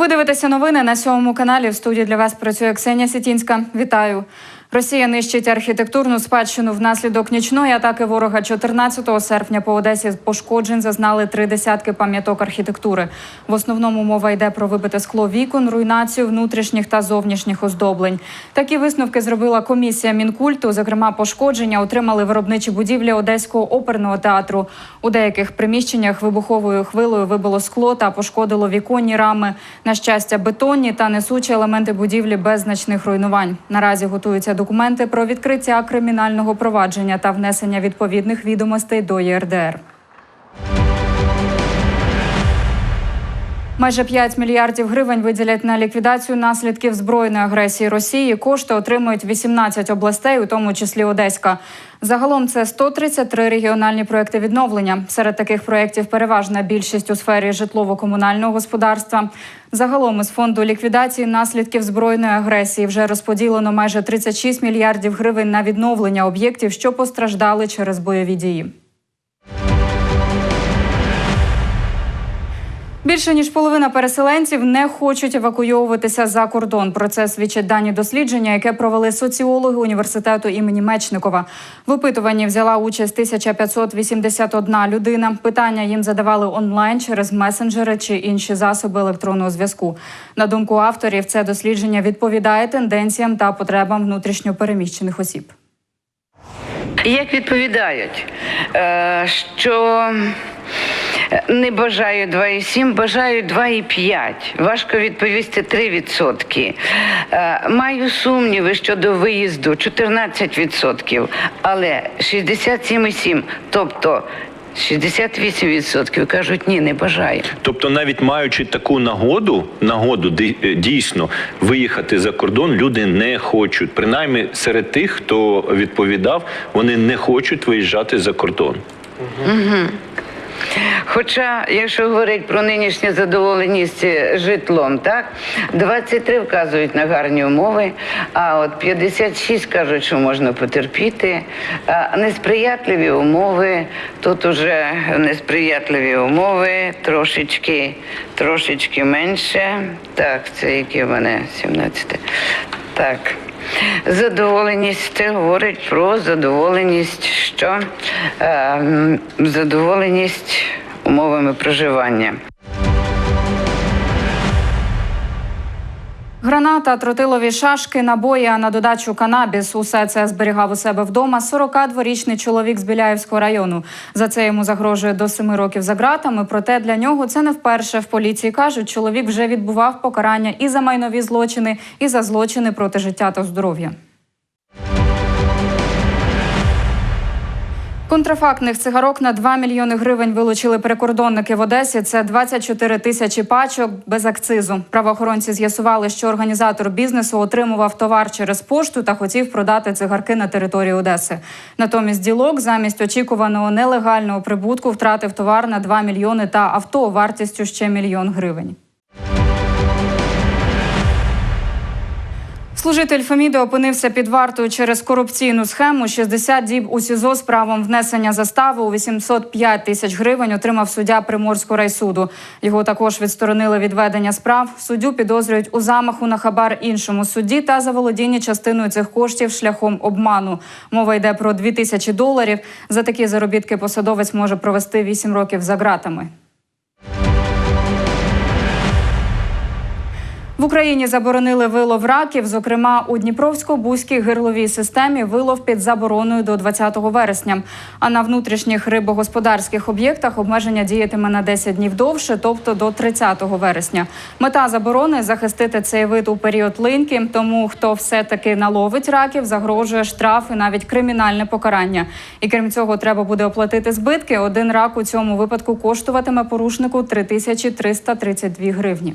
Ви дивитеся новини на сьомому каналі. В студії для вас працює Ксенія Сітінська. Вітаю. Росія нищить архітектурну спадщину внаслідок нічної атаки ворога 14 серпня по Одесі. Пошкоджень зазнали три десятки пам'яток архітектури. В основному мова йде про вибите скло вікон, руйнацію внутрішніх та зовнішніх оздоблень. Такі висновки зробила комісія мінкульту. Зокрема, пошкодження отримали виробничі будівлі Одеського оперного театру. У деяких приміщеннях вибуховою хвилою вибило скло та пошкодило віконні рами. На щастя, бетонні та несучі елементи будівлі без значних руйнувань. Наразі готуються документи про відкриття кримінального провадження та внесення відповідних відомостей до ЄРДР. Майже 5 мільярдів гривень виділять на ліквідацію наслідків збройної агресії Росії. Кошти отримують 18 областей, у тому числі Одеська. Загалом це 133 регіональні проекти відновлення. Серед таких проєктів переважна більшість у сфері житлово-комунального господарства. Загалом із фонду ліквідації наслідків збройної агресії вже розподілено майже 36 мільярдів гривень на відновлення об'єктів, що постраждали через бойові дії. Більше ніж половина переселенців не хочуть евакуйовуватися за кордон. Про це свідчать дані дослідження, яке провели соціологи університету імені Мечникова. В опитуванні взяла участь 1581 людина. Питання їм задавали онлайн через месенджери чи інші засоби електронного зв'язку. На думку авторів, це дослідження відповідає тенденціям та потребам внутрішньопереміщених осіб. Як відповідають, е, що не бажаю 2,7, бажаю 2,5. Важко відповісти 3%. Е, Маю сумніви щодо виїзду 14%, але 67,7%, тобто 68% кажуть, ні, не бажаю. Тобто, навіть маючи таку нагоду, нагоду е, дійсно виїхати за кордон, люди не хочуть. Принаймні серед тих, хто відповідав, вони не хочуть виїжджати за кордон. Хоча, якщо говорити про нинішню задоволеність житлом, так 23 вказують на гарні умови, а от 56 кажуть, що можна потерпіти. А несприятливі умови, тут уже несприятливі умови трошечки, трошечки менше. Так, це які в мене 17. Так. Задоволеність це говорить про задоволеність, що е, задоволеність умовами проживання. Граната, тротилові шашки, набої, а на додачу канабіс. Усе це зберігав у себе вдома 42-річний чоловік з Біляївського району. За це йому загрожує до 7 років за ґратами. Проте для нього це не вперше. В поліції кажуть, чоловік вже відбував покарання і за майнові злочини, і за злочини проти життя та здоров'я. Контрафактних цигарок на 2 мільйони гривень вилучили прикордонники в Одесі. Це 24 тисячі пачок без акцизу. Правоохоронці з'ясували, що організатор бізнесу отримував товар через пошту та хотів продати цигарки на території Одеси. Натомість ділок замість очікуваного нелегального прибутку втратив товар на 2 мільйони та авто вартістю ще мільйон гривень. Служитель Феміди опинився під вартою через корупційну схему. 60 діб у СІЗО з правом внесення застави у 805 тисяч гривень отримав суддя Приморського райсуду. Його також відсторонили від ведення справ. Суддю підозрюють у замаху на хабар іншому судді та заволодіння частиною цих коштів шляхом обману. Мова йде про 2 тисячі доларів. За такі заробітки посадовець може провести 8 років за ґратами. В Україні заборонили вилов раків. Зокрема, у Дніпровсько-бузькій гирловій системі вилов під забороною до 20 вересня. А на внутрішніх рибогосподарських об'єктах обмеження діятиме на 10 днів довше, тобто до 30 вересня. Мета заборони захистити цей вид у період линьки. Тому хто все-таки наловить раків, загрожує штраф і навіть кримінальне покарання. І крім цього, треба буде оплатити збитки. Один рак у цьому випадку коштуватиме порушнику 3332 гривні.